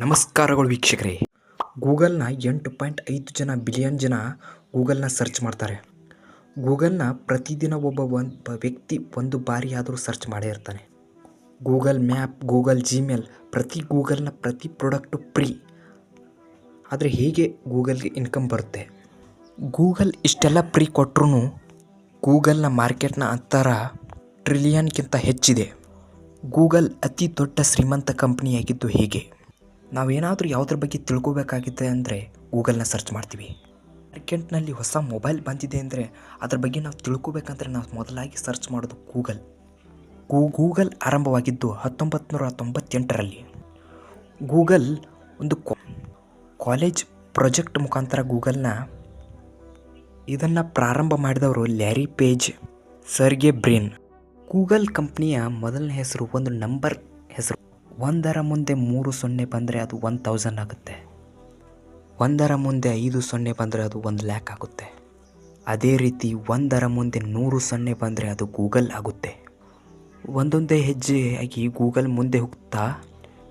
ನಮಸ್ಕಾರಗಳು ವೀಕ್ಷಕರೇ. ಗೂಗಲ್ನ ಎಂಟು ಪಾಯಿಂಟ್ ಐದು ಜನ ಬಿಲಿಯನ್ ಜನ ಗೂಗಲ್ನ ಸರ್ಚ್ ಮಾಡ್ತಾರೆ. ಗೂಗಲ್ನ ಪ್ರತಿದಿನ ಒಬ್ಬ ಒಬ್ಬ ವ್ಯಕ್ತಿ ಒಂದು ಬಾರಿ ಆದರೂ ಸರ್ಚ್ ಮಾಡೇ ಇರ್ತಾನೆ. ಗೂಗಲ್ ಮ್ಯಾಪ್, ಗೂಗಲ್ ಜಿಮೇಲ್ ಪ್ರತಿ ಗೂಗಲ್ನ ಪ್ರತಿ ಪ್ರಾಡಕ್ಟು ಫ್ರೀ. ಆದರೆ ಹೇಗೆ ಗೂಗಲ್ಗೆ ಇನ್ಕಮ್ ಬರುತ್ತೆ? ಗೂಗಲ್ ಇಷ್ಟೆಲ್ಲ ಫ್ರೀ ಕೊಟ್ಟರು ಗೂಗಲ್ನ ಮಾರ್ಕೆಟ್ನ ಅಂತರ ಟ್ರಿಲಿಯನ್ಗಿಂತ ಹೆಚ್ಚಿದೆ. ಗೂಗಲ್ ಅತಿ ದೊಡ್ಡ ಶ್ರೀಮಂತ ಕಂಪ್ನಿಯಾಗಿದ್ದು ಹೇಗೆ? ನಾವೇನಾದರೂ ಯಾವುದ್ರ ಬಗ್ಗೆ ತಿಳ್ಕೋಬೇಕಾಗಿದೆ ಅಂದರೆ ಗೂಗಲ್ನ ಸರ್ಚ್ ಮಾಡ್ತೀವಿ. ಮಾರ್ಕೆಟ್ನಲ್ಲಿ ಹೊಸ ಮೊಬೈಲ್ ಬಂದಿದೆ ಅಂದರೆ ಅದ್ರ ಬಗ್ಗೆ ನಾವು ತಿಳ್ಕೊಬೇಕಂದ್ರೆ ನಾವು ಮೊದಲಾಗಿ ಸರ್ಚ್ ಮಾಡೋದು ಗೂಗಲ್. ಗೂಗಲ್ ಆರಂಭವಾಗಿದ್ದು ಹತ್ತೊಂಬತ್ತು ನೂರ ತೊಂಬತ್ತೆಂಟರಲ್ಲಿ. ಗೂಗಲ್ ಒಂದು ಕಾಲೇಜ್ ಪ್ರಾಜೆಕ್ಟ್ ಮುಖಾಂತರ ಗೂಗಲ್ನ ಇದನ್ನು ಪ್ರಾರಂಭ ಮಾಡಿದವರು Larry Page, Sergey Brin. Google ಕಂಪ್ನಿಯ ಮೊದಲನೇ ಹೆಸರು, ಒಂದು ನಂಬರ್ ಹೆಸರು. ಒಂದರ ಮುಂದೆ ಮೂರು ಸೊನ್ನೆ ಬಂದರೆ ಅದು ಒನ್ ತೌಸಂಡ್ ಆಗುತ್ತೆ. ಒಂದರ ಮುಂದೆ ಐದು ಸೊನ್ನೆ ಬಂದರೆ ಅದು ಒಂದು ಲ್ಯಾಕ್ ಆಗುತ್ತೆ. ಅದೇ ರೀತಿ ಒಂದರ ಮುಂದೆ ನೂರು ಸೊನ್ನೆ ಬಂದರೆ ಅದು ಗೂಗಲ್ ಆಗುತ್ತೆ. ಒಂದೊಂದೇ ಹೆಜ್ಜೆ ಆಗಿ ಗೂಗಲ್ ಮುಂದೆ ಹೋಗ್ತಾ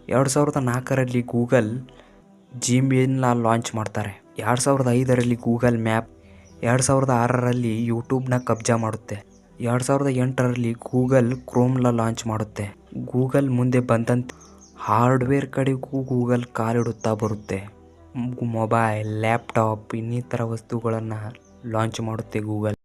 ಎರಡು ಸಾವಿರದ ನಾಲ್ಕರಲ್ಲಿ ಗೂಗಲ್ ಜಿಮೇಲ್ನ ಲಾಂಚ್ ಮಾಡ್ತಾರೆ. ಎರಡು ಸಾವಿರದ ಐದರಲ್ಲಿ ಗೂಗಲ್ ಮ್ಯಾಪ್, ಎರಡು ಸಾವಿರದ ಆರರಲ್ಲಿ ಯೂಟ್ಯೂಬ್ನ ಕಬ್ಜಾ ಮಾಡುತ್ತೆ. ಎರಡು ಸಾವಿರದ ಎಂಟರಲ್ಲಿ ಗೂಗಲ್ ಕ್ರೋಮ್ನ ಲಾಂಚ್ ಮಾಡುತ್ತೆ. ಗೂಗಲ್ ಮುಂದೆ ಬಂದಂತೆ ಹಾರ್ಡ್ವೇರ್ ಕಡೆಗೂ ಗೂಗಲ್ ಕಾಲಿಡುತ್ತಾ ಬರುತ್ತೆ. ಮೊಬೈಲ್, ಲ್ಯಾಪ್ಟಾಪ್ ಇನ್ನಿತರ ವಸ್ತುಗಳನ್ನು ಲಾಂಚ್ ಮಾಡುತ್ತೆ ಗೂಗಲ್.